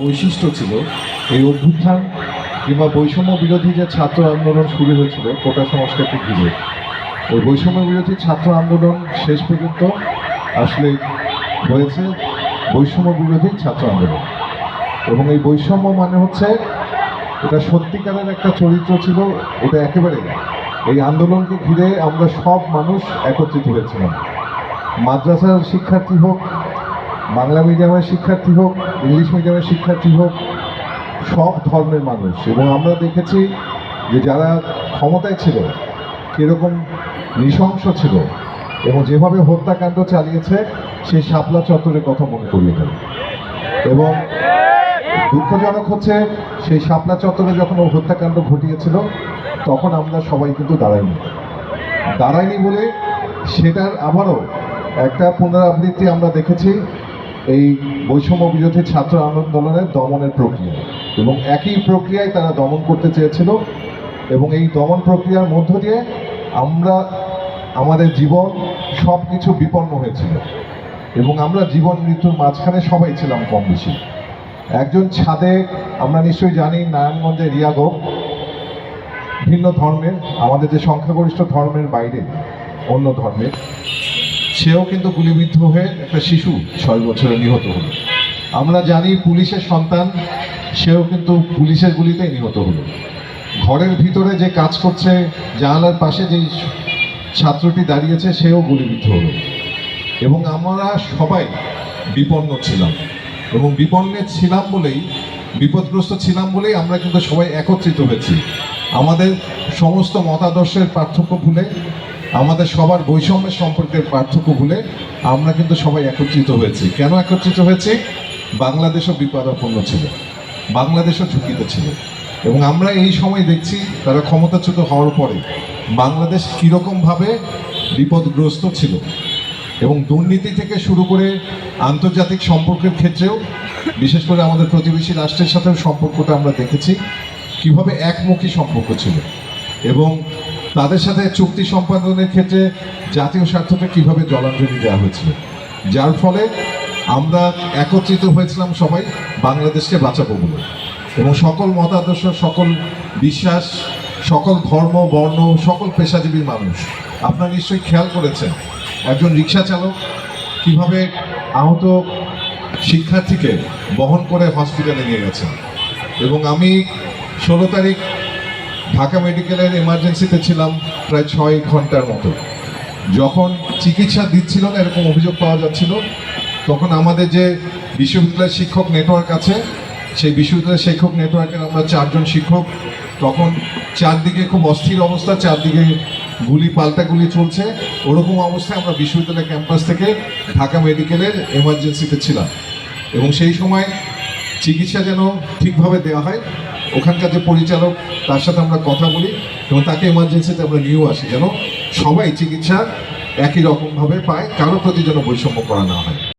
বৈশিষ্ট্য ছিল এই অভ্যুত্থান কিংবা বৈষম্য বিরোধী যে ছাত্র আন্দোলন শুরু হয়েছিল কোটা সংস্কারকে ঘিরে। ওই বৈষম্য বিরোধী ছাত্র আন্দোলন শেষ পর্যন্ত আসলে হয়েছে বৈষম্য বিরোধী ছাত্র আন্দোলন। এবং এই বৈষম্য মানে হচ্ছে এটা সত্যিকারের একটা চরিত্র ছিল, এটা একেবারে এই আন্দোলনকে ঘিরে আমরা সব মানুষ একত্রিত হয়েছিলাম। মাদ্রাসার শিক্ষার্থী হোক বাংলা মিডিয়ামের শিক্ষার্থী হোক, ইংলিশ মিডিয়ামের শিক্ষার্থী হোক, সব ধর্মের মানুষ। এবং আমরা দেখেছি যে যারা ক্ষমতায় ছিল, কীরকম নৃশংস ছিল, এবং যেভাবে হত্যাকাণ্ড চালিয়েছে, সেই শাপলা চত্বরের কথা মনে করিয়ে দেয় এবং দুঃখজনক হচ্ছে, সেই শাপলা চত্বরে যখন ও হত্যাকাণ্ড ঘটিয়েছিল, তখন আমরা সবাই কিন্তু দাঁড়াইনি। দাঁড়ায়নি বলে সেটার আবারও একটা পুনরাবৃত্তি আমরা দেখেছি এই বৈষম্য বিরোধী ছাত্র আন্দোলনের দমনের প্রক্রিয়া। এবং একই প্রক্রিয়ায় তারা দমন করতে চেয়েছিল এবং এই দমন প্রক্রিয়ার মধ্য দিয়ে আমরা, আমাদের জীবন সব কিছু বিপন্ন হয়েছিল। এবং আমরা জীবন মৃত্যুর মাঝখানে সবাই ছিলাম কম বেশি একজন ছাদে, আমরা নিশ্চয়ই জানি, নারায়ণগঞ্জের রিয়াগো ভিন্ন ধর্মের, আমাদের যে সংখ্যাগরিষ্ঠ ধর্মের বাইরে, অন্য ধর্মের। সেও কিন্তু গুলিবিদ্ধ হয়ে একটা শিশু ছয় বছরে নিহত হলো। আমরা জানি পুলিশের সন্তান, সেও কিন্তু পুলিশের গুলিতে নিহত হলো। ঘরের ভিতরে যে কাজ করছে, জানালার পাশে যে ছাত্রটি দাঁড়িয়েছে, সেও গুলিবিদ্ধ হলো। এবং আমরা সবাই বিপন্ন ছিলাম। এবং বিপন্নে ছিলাম বলেই, বিপদগ্রস্ত ছিলাম বলেই আমরা কিন্তু সবাই একত্রিত হয়েছি। আমাদের সমস্ত মতাদর্শের পার্থক্য ভুলে আমাদের সবার বৈষম্যের সম্পর্কের পার্থক্য ভুলে আমরা কিন্তু সবাই একত্রিত হয়েছি। কেন একত্রিত হয়েছি? বাংলাদেশও বিপদাপন্ন ছিল। বাংলাদেশও ঝুঁকিতে ছিল। এবং আমরা এই সময় দেখছি তারা ক্ষমতাচ্যুত হওয়ার পরে বাংলাদেশ কীরকমভাবে বিপদগ্রস্ত ছিল। এবং দুর্নীতি থেকে শুরু করে আন্তর্জাতিক সম্পর্কের ক্ষেত্রেও, বিশেষ করে আমাদের প্রতিবেশী রাষ্ট্রের সাথেও সম্পর্কটা আমরা দেখেছি, কীভাবে একমুখী সম্পর্ক ছিল। এবং তাদের সাথে চুক্তি সম্পাদনের ক্ষেত্রে জাতীয় স্বার্থকে কীভাবে জলাঞ্জলি দেওয়া হয়েছিল যার ফলে আমরা একত্রিত হয়েছিলাম সবাই বাংলাদেশকে বাঁচাবো বলে। এবং সকল মতাদর্শ, সকল বিশ্বাস, সকল ধর্ম, বর্ণ, সকল পেশাজীবী মানুষ, আপনারা নিশ্চয়ই খেয়াল করেছেন, একজন রিক্সা চালক কীভাবে আহত শিক্ষার্থীকে বহন করে হসপিটালে নিয়ে গেছেন। এবং আমি ষোলো তারিখ ঢাকা মেডিকেলের এমার্জেন্সিতে ছিলাম প্রায় ছয় ঘণ্টার মতো। যখন চিকিৎসা দিচ্ছিল না, এরকম অভিযোগ পাওয়া যাচ্ছিল, তখন আমাদের যে বিশ্ববিদ্যালয়ের শিক্ষক নেটওয়ার্ক আছে, সেই বিশ্ববিদ্যালয়ের শিক্ষক নেটওয়ার্কের আমরা চারজন শিক্ষক, তখন চারদিকে খুব অস্থির অবস্থা, চারদিকে গুলি পাল্টা গুলি চলছে, ওরকম অবস্থায় আমরা বিশ্ববিদ্যালয় ক্যাম্পাস থেকে ঢাকা মেডিকেলের এমার্জেন্সিতে ছিলাম। এবং সেই সময় চিকিৎসা যেন ঠিকভাবে দেওয়া হয় ওখানকার যে পরিচালক, তার সাথে আমরা কথা বলি এবং তাকে এমার্জেন্সিতে আমরা নিয়েও আসি যেন সবাই চিকিৎসা একই রকমভাবে পায় কারোর প্রতি যেন বৈষম্য করা না হয়।